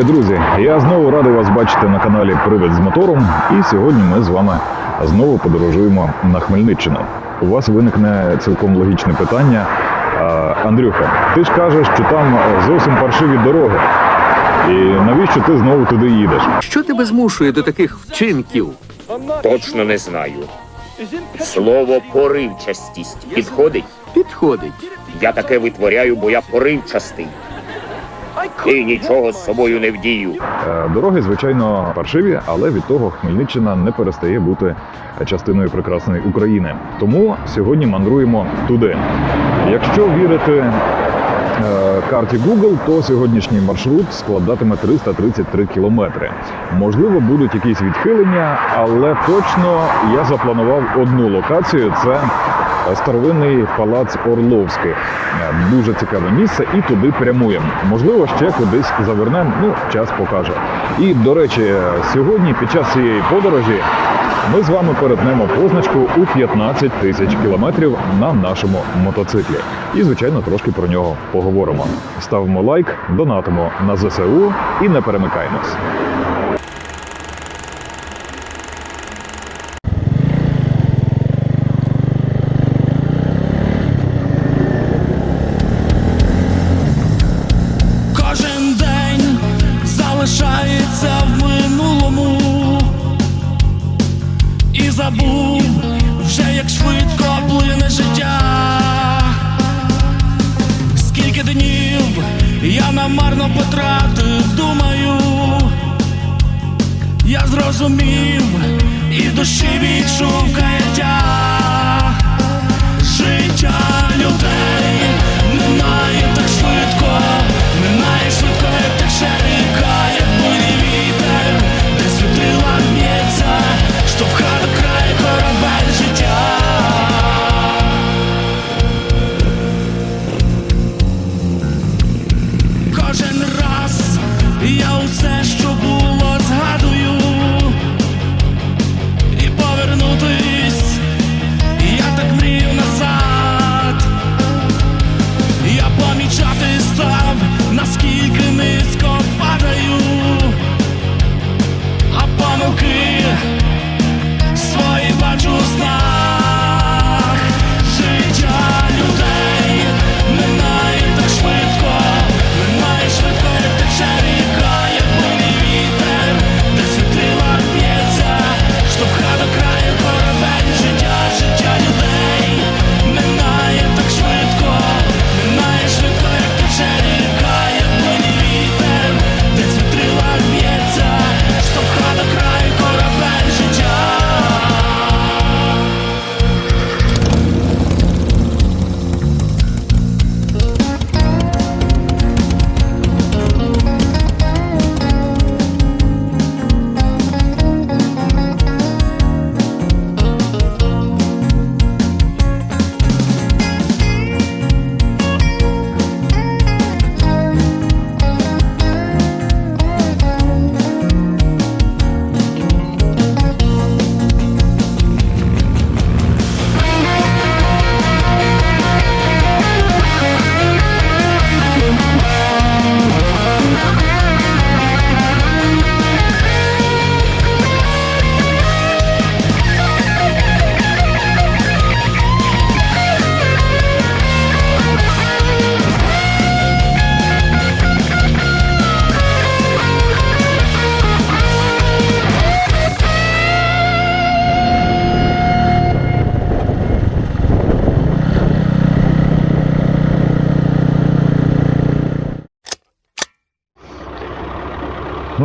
Вітаю, друзі! Я знову радий вас бачити на каналі Привид з мотором. І сьогодні ми з вами знову подорожуємо на Хмельниччину. У вас виникне цілком логічне питання. Андрюха, ти ж кажеш, що там зовсім паршиві дороги. І навіщо ти знову туди їдеш? Що тебе змушує до таких вчинків? Точно не знаю. Слово поривчастість підходить. Підходить. Я таке витворяю, бо я поривчастий. І нічого з собою не вдію. Е, Дороги, звичайно, паршиві, але від того Хмельниччина не перестає бути частиною прекрасної України. Тому сьогодні мандруємо туди. Якщо вірити е, карті Google, то сьогоднішній маршрут складатиме 333 кілометри. Можливо, будуть якісь відхилення, але точно я запланував одну локацію. Це старовинний палац Орловських. Е, Дуже цікаве місце, і туди прямуємо. Можливо, ще кудись завернемо. Ну, час покаже. І до речі, сьогодні під час цієї подорожі ми з вами перетнемо позначку у 15 тисяч кілометрів на нашому мотоциклі. І, звичайно, трошки про нього поговоримо. Ставимо лайк, донатимо на ЗСУ і не перемикаємось. Зрозумів і в душі відчув каяття. Життя людей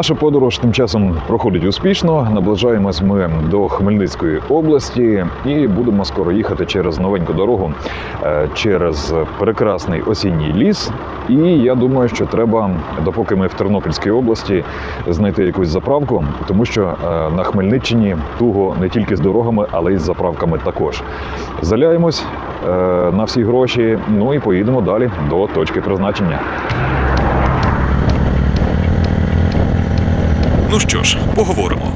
Наша подорож тим часом проходить успішно. Наближаємось ми до Хмельницької області і будемо скоро їхати через новеньку дорогу, е, через прекрасний осінній ліс. І я думаю, що треба, допоки ми в Тернопільській області, знайти якусь заправку, тому що е, на Хмельниччині туго не тільки з дорогами, але й з заправками також. Заляємось е, на всі гроші. Ну і поїдемо далі до точки призначення. Ну що ж, поговоримо.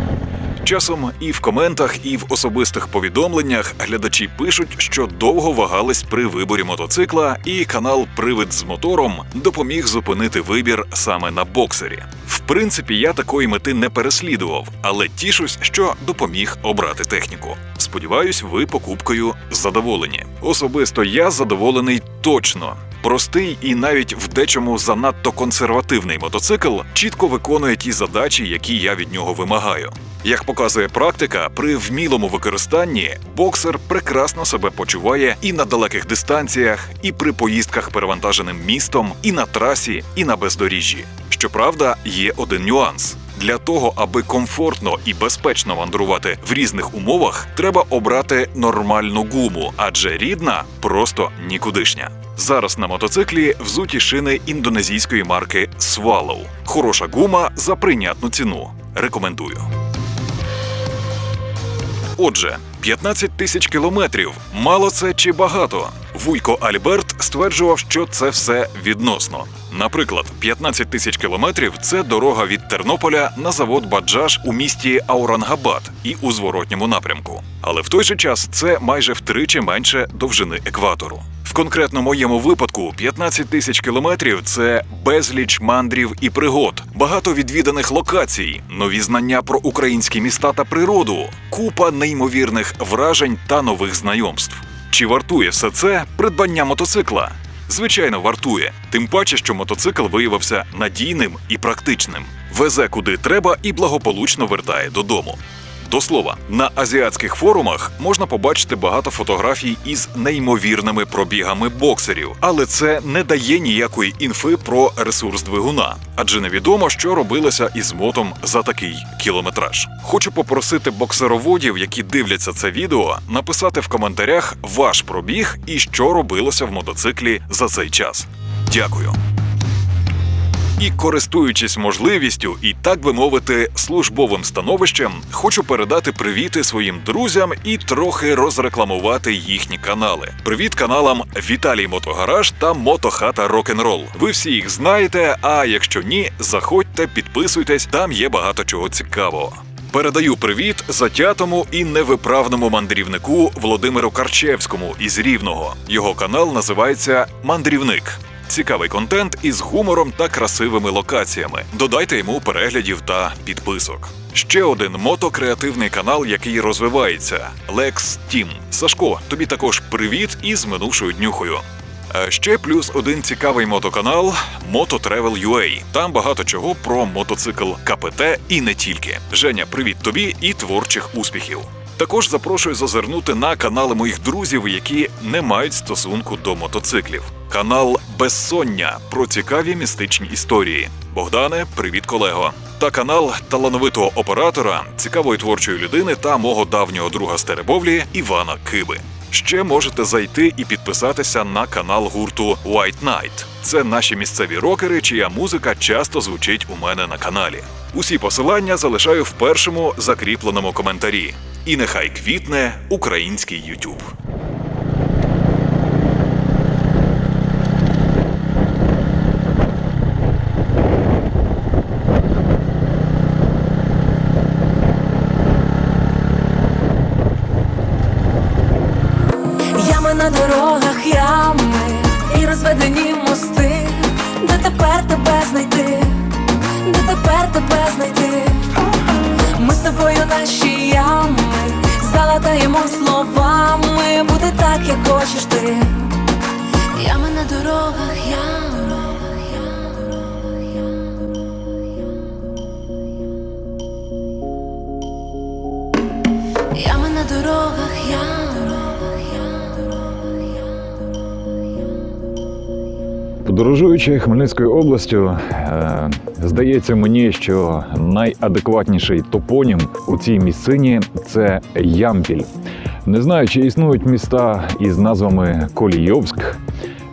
Часом і в коментах, і в особистих повідомленнях глядачі пишуть, що довго вагались при виборі мотоцикла, і канал Привид з мотором допоміг зупинити вибір саме на боксері. В принципі, я такої мети не переслідував, але тішусь, що допоміг обрати техніку. Сподіваюсь, ви покупкою задоволені. Особисто я задоволений точно. Простий і навіть в дечому занадто консервативний мотоцикл чітко виконує ті задачі, які я від нього вимагаю. Як показує практика, при вмілому використанні боксер прекрасно себе почуває і на далеких дистанціях, і при поїздках перевантаженим містом, і на трасі, і на бездоріжжі. Щоправда, є один нюанс. Для того, аби комфортно і безпечно мандрувати в різних умовах, треба обрати нормальну гуму, адже рідна просто нікудишня. Зараз на мотоциклі взуті шини індонезійської марки Swallow. Хороша гума за прийнятну ціну. Рекомендую. Отже, 15 тисяч кілометрів. Мало це чи багато? Вуйко Альберт стверджував, що це все відносно. Наприклад, 15 тисяч кілометрів це дорога від Тернополя на завод Баджаж у місті Аурангабад і у зворотньому напрямку. Але в той же час це майже втричі менше довжини екватору. В конкретно моєму випадку 15 тисяч кілометрів це безліч мандрів і пригод, багато відвіданих локацій, нові знання про українські міста та природу, купа неймовірних вражень та нових знайомств. Чи вартує все це придбання мотоцикла? Звичайно, вартує. Тим паче, що мотоцикл виявився надійним і практичним. Везе куди треба і благополучно вертає додому. До слова, на азіатських форумах можна побачити багато фотографій із неймовірними пробігами боксерів, але це не дає ніякої інфи про ресурс двигуна, адже невідомо, що робилося із мотом за такий кілометраж. Хочу попросити боксероводів, які дивляться це відео, написати в коментарях ваш пробіг і що робилося в мотоциклі за цей час. Дякую. І користуючись можливістю і так би мовити, службовим становищем, хочу передати привіти своїм друзям і трохи розрекламувати їхні канали. Привіт каналам Віталій Мотогараж та Мотохата Рок-н-Рол. Ви всі їх знаєте. А якщо ні, заходьте, підписуйтесь, там є багато чого цікавого. Передаю привіт затятому і невиправному мандрівнику Володимиру Карчевському із Рівного. Його канал називається Мандрівник. Цікавий контент із гумором та красивими локаціями. Додайте йому переглядів та підписок. Ще один мотокреативний канал, який розвивається Lex Team. Сашко, тобі також привіт із минувшою днюхою. А ще плюс один цікавий мотоканал Moto Travel UA. Там багато чого про мотоцикл КПТ і не тільки. Женя, привіт тобі і творчих успіхів. Також запрошую зазирнути на канали моїх друзів, які не мають стосунку до мотоциклів. Канал Безсоння про цікаві містичні історії. Богдане, привіт, колего. Та канал талановитого оператора, цікавої творчої людини та мого давнього друга з Теребовлі Івана Киби. Ще можете зайти і підписатися на канал гурту White Night. Це наші місцеві рокери, чия музика часто звучить у мене на каналі. Усі посилання залишаю в першому закріпленому коментарі. І нехай квітне український YouTube. Тобою наші ями, залатаємо словами, буде так, як хочеш ти. Ями на дорогах, ями. Ями на дорогах, ями. Подорожуючи Хмельницькою областю, е, здається мені, що найадекватніший топонім у цій місцині це Ямпіль. Не знаю, чи існують міста із назвами Колійовськ,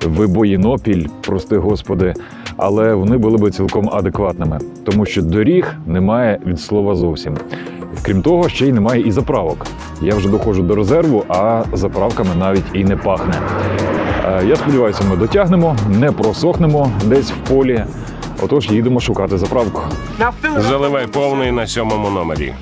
Вибоїнопіль, прости господи, але вони були би цілком адекватними, тому що доріг немає від слова зовсім. Крім того, ще й немає і заправок. Я вже доходжу до резерву, а заправками навіть і не пахне. Е, Я сподіваюся, ми дотягнемо, не просохнемо десь в полі. Отож, їдемо шукати заправку. Заливай повний на сьомому номері.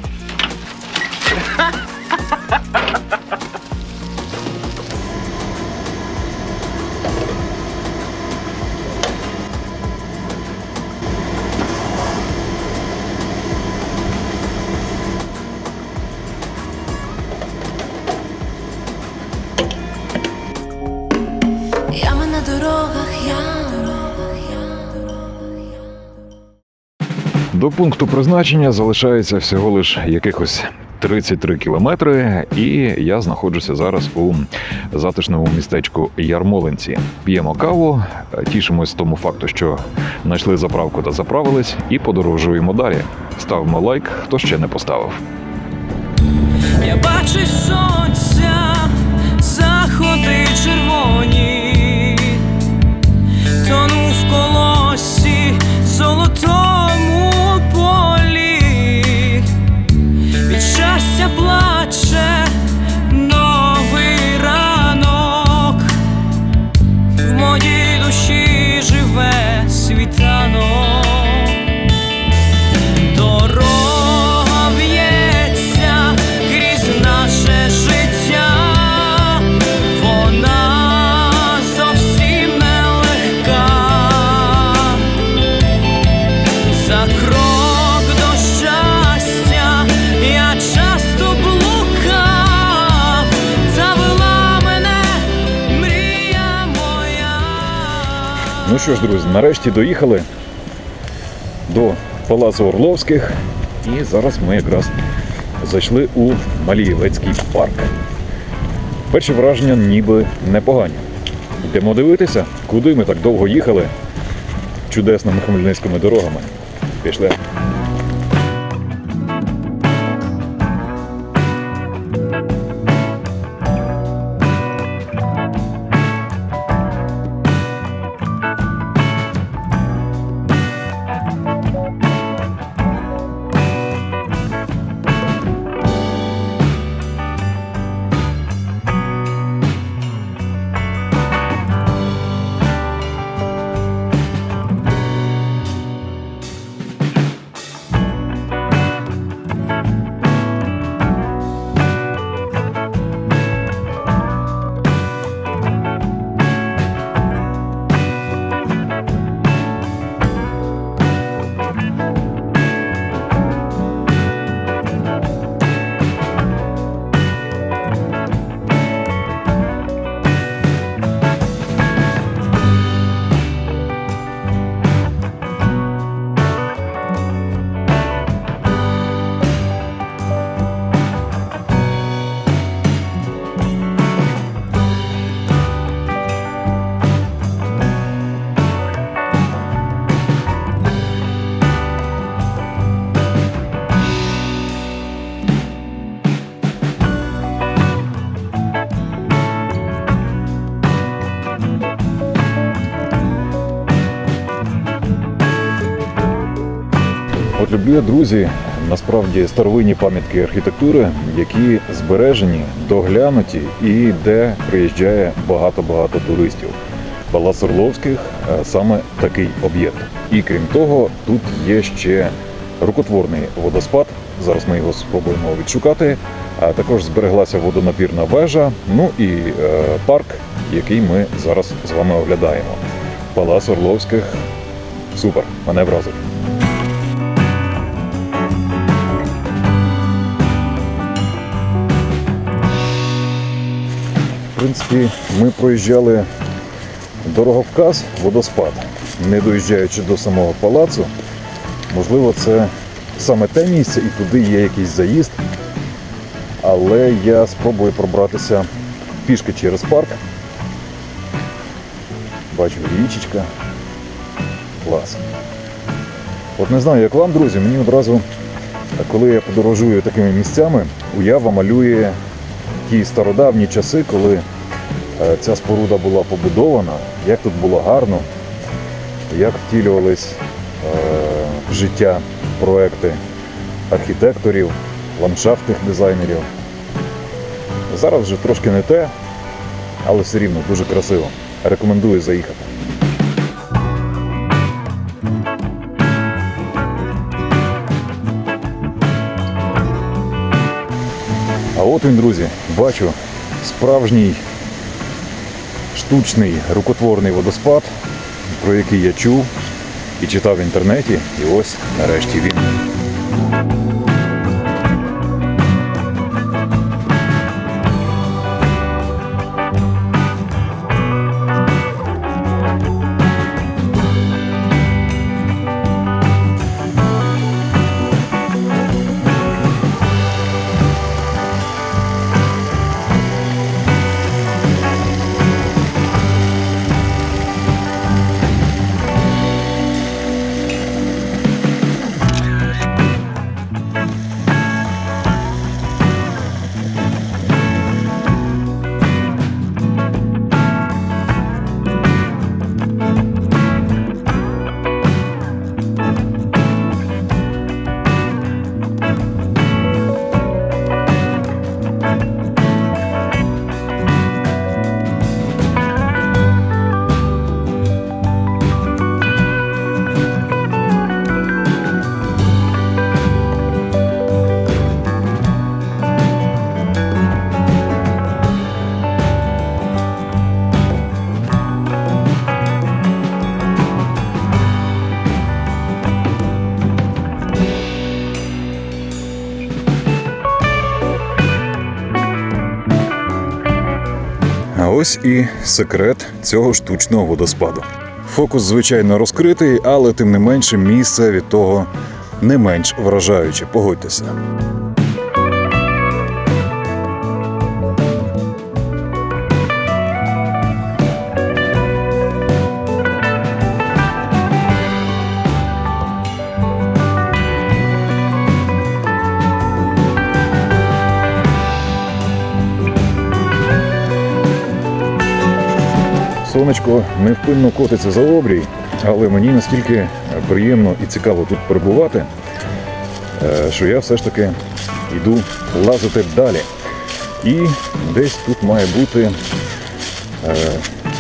Ями на дорогах, ями. До пункту призначення залишається всього лиш якихось 33 кілометри, і я знаходжуся зараз у затишному містечку Ярмолинці. П'ємо каву, тішимось тому факту, що знайшли заправку та заправились, і подорожуємо далі. Ставимо лайк, хто ще не поставив. Я бачив сонця, Ну що ж, друзі, нарешті доїхали до Палацу Орловських, і зараз ми якраз зайшли у Малієвецький парк. Перші враження ніби непогані. Йдемо дивитися, куди ми так довго їхали чудесними хмельницькими дорогами. Пішли. От друзі, насправді старовинні пам'ятки архітектури, які збережені, доглянуті і де приїжджає багато-багато туристів. Палац Орловських е, саме такий об'єкт. І крім того, тут є ще рукотворний водоспад. Зараз ми його спробуємо відшукати. А також збереглася водонапірна вежа, ну і е, парк, який ми зараз з вами оглядаємо. Палац Орловських супер, мене вразив. В принципі, ми проїжджали дороговказ, водоспад, не доїжджаючи до самого палацу. Можливо, це саме те місце і туди є якийсь заїзд. Але я спробую пробратися пішки через парк. Бачу річечка. Клас. От не знаю, як вам, друзі, мені одразу, коли я подорожую такими місцями, уява малює ті стародавні часи, коли е, ця споруда була побудована, як тут було гарно, як втілювались е, в життя проекти архітекторів, ландшафтних дизайнерів. Зараз вже трошки не те, але все рівно дуже красиво. Рекомендую заїхати. А от він, друзі, бачу справжній штучний рукотворний водоспад, про який я чув і читав в інтернеті. І ось нарешті він. Ось і секрет цього штучного водоспаду. Фокус, звичайно, розкритий, але тим не менше місце від того не менш вражаюче. Погодьтеся. Сонечко невпинно котиться за обрій, але мені настільки приємно і цікаво тут перебувати, е, що я все ж таки йду лазити далі. І десь тут має бути е,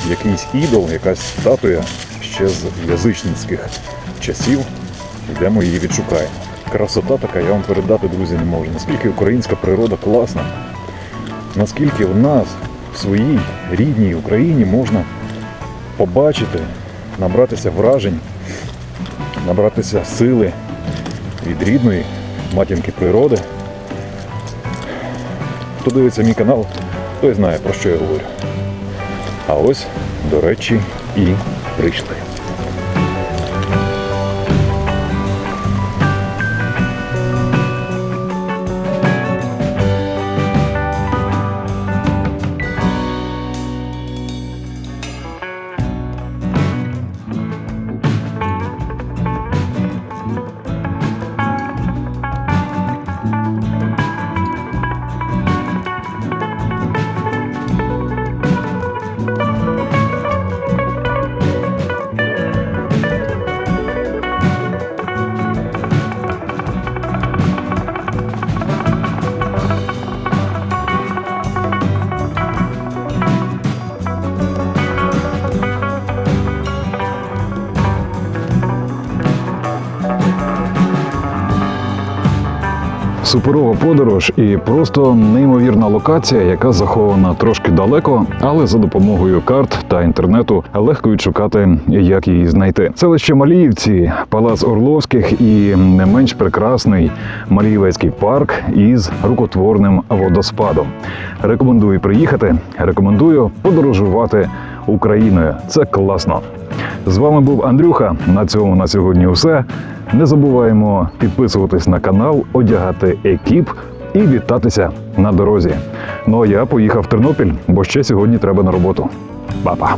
якийсь ідол, якась статуя ще з язичницьких часів. Йдемо її відшукаємо. Красота така, я вам передати, друзі, не можу. Наскільки українська природа класна, наскільки в нас в своїй рідній Україні можна побачити, набратися вражень, набратися сили від рідної матінки природи. Хто дивиться мій канал, той знає, про що я говорю. А ось, до речі, і прийшли. Суперова подорож і просто неймовірна локація, яка захована трошки далеко, але за допомогою карт та інтернету легко відшукати, як її знайти. Селище Маліївці, Палац Орловських і не менш прекрасний Маліївецький парк із рукотворним водоспадом. Рекомендую приїхати. Рекомендую подорожувати Україною. Це класно. З вами був Андрюха. На цьому на сьогодні все. Не забуваємо підписуватись на канал, одягати екіп і вітатися на дорозі. Ну а я поїхав в Тернопіль, бо ще сьогодні треба на роботу. Па-па!